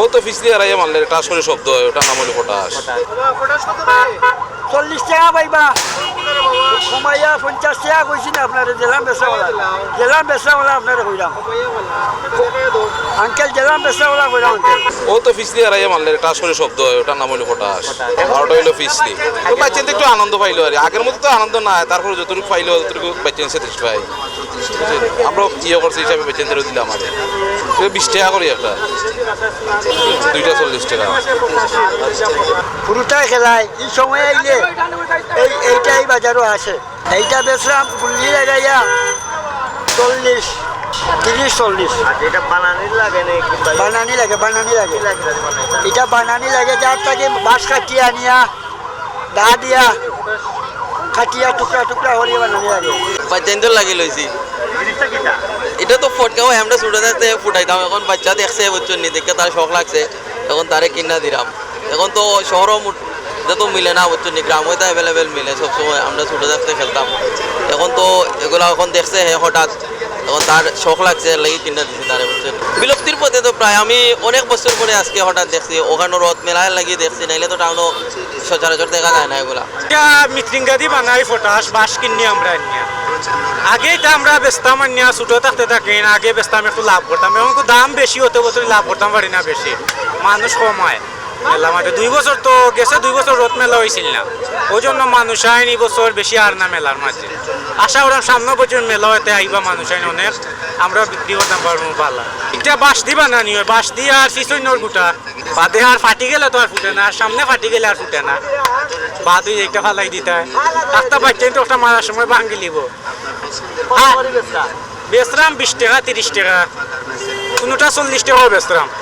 ও তো ফিসলি আর ইয়ে মারলে টাস করে শব্দ হয় ওটা নাম হলো পটাশ। চল্লিশ টাকা পাইবা। কমাইয়া পঞ্চাশ টাকা কইছি না আপনার জেলাম বেচাওয়ালা। জেলাম বেচাওয়ালা আপনার কইলাম আঙ্কেল জেলাম বেচাওয়ালা কইলাম আঙ্কেল। ও তো ফিসলি আর ইয়ে মারলে শব্দ হয় ওটার নাম হলো পটাশ। আর ওটা হলো ফিসলি। তো বাচ্চাদের একটু আনন্দ পাইলো আর আগের মতো তো আনন্দ নাই তারপরে যতটুকু পাইলো ততটুকু বাচ্চা স্যাটিসফাই আমরা ইয়ে করছি হিসাবে বাচ্চাদেরও দিলাম আমাদের বিশ টাকা করি একটা। দুইটা চল্লিশ টাকা। ফুরুটা খেলায় এই সময় এই এইটাই বাজারও আছে এইটা বেচলাম ফুল্লি লাগাইয়া চল্লিশ তিরিশ চল্লিশ। এটা বানানির লাগে না বানানি লাগে বানানি লাগে। লাগে এটা বানানি লাগে যার তাকে বাঁশ কাটিয়া নিয়া দা দিয়া কাটিয়া টুকরা টুকরা হরিয়ে বানানি লাগে। বাচ্চাইন্দর লাগি লইছি এটা? তো ফটকাও আমরা ছোটো থাকতে ফুটাইতাম এখন বাচ্চা দেখছে বুঝছেন নি? দেখে তার শখ লাগছে। এখন তারে কিনা দিলাম এখন তো শহরও এটা তো মিলে না বুঝছেন নি গ্রামে তো অ্যাভেলেবেল মিলে। সবসময় আমরা ছোটো থাকতে খেলতাম। এখন তো এগুলো এখন দেখছে হে, হঠাৎ। এখন তার শখ লাগছে, লাগি কিনা দিছি তারে বুঝছেন বিলুপ্তির পথে তো প্রায়, আমি অনেক বছর পরে আজকে হঠাৎ দেখছি, ওখানে রথ মেলায় লাগিয়ে দেখছি, নাইলে তো টাউনও সচরাচর দেখা যায় না এগুলা। এটা মৃত্যুঙ্গাদি বানাই ফটাস বাস কিনি আমরা নিয়া আগে এটা আমরা বেচতাম নিয়া ছোটো থাকতে থাকি আগে বেচতাম একটু লাভ করতাম। এবং দাম বেশি হতে বছর লাভ করতাম পারি না বেশি। মানুষ কম হয়। মেলা মাঠে। দুই বছর তো গেছে, দুই বছর রোদ মেলা হয়েছিল না। ওই জন্য মানুষ আইন এই বছর বেশি আর না মেলার মাঝে আশা করাম সামনে বছর মেলা হতে আইবা মানুষ আইন অনেক। আমরা বিক্রি করতাম পারব ভালো এটা বাঁশ দিবা না নিয়ে, বাঁশ দিয়ে আর ফিসইনর গুটা। বাদে আর ফাটি গেলে তো আর ফুটে না, আর সামনে ফাটি গেলে আর ফুটে না। বা দুই একটা ফালাই দিতে হয়। একটা বাচ্চা তো একটা মারার সময় ভাঙ্গি লিব। বেচরাম বিশ টাকা, তিরিশ টাকা। কোনোটা চল্লিশ টাকাও বেচরাম।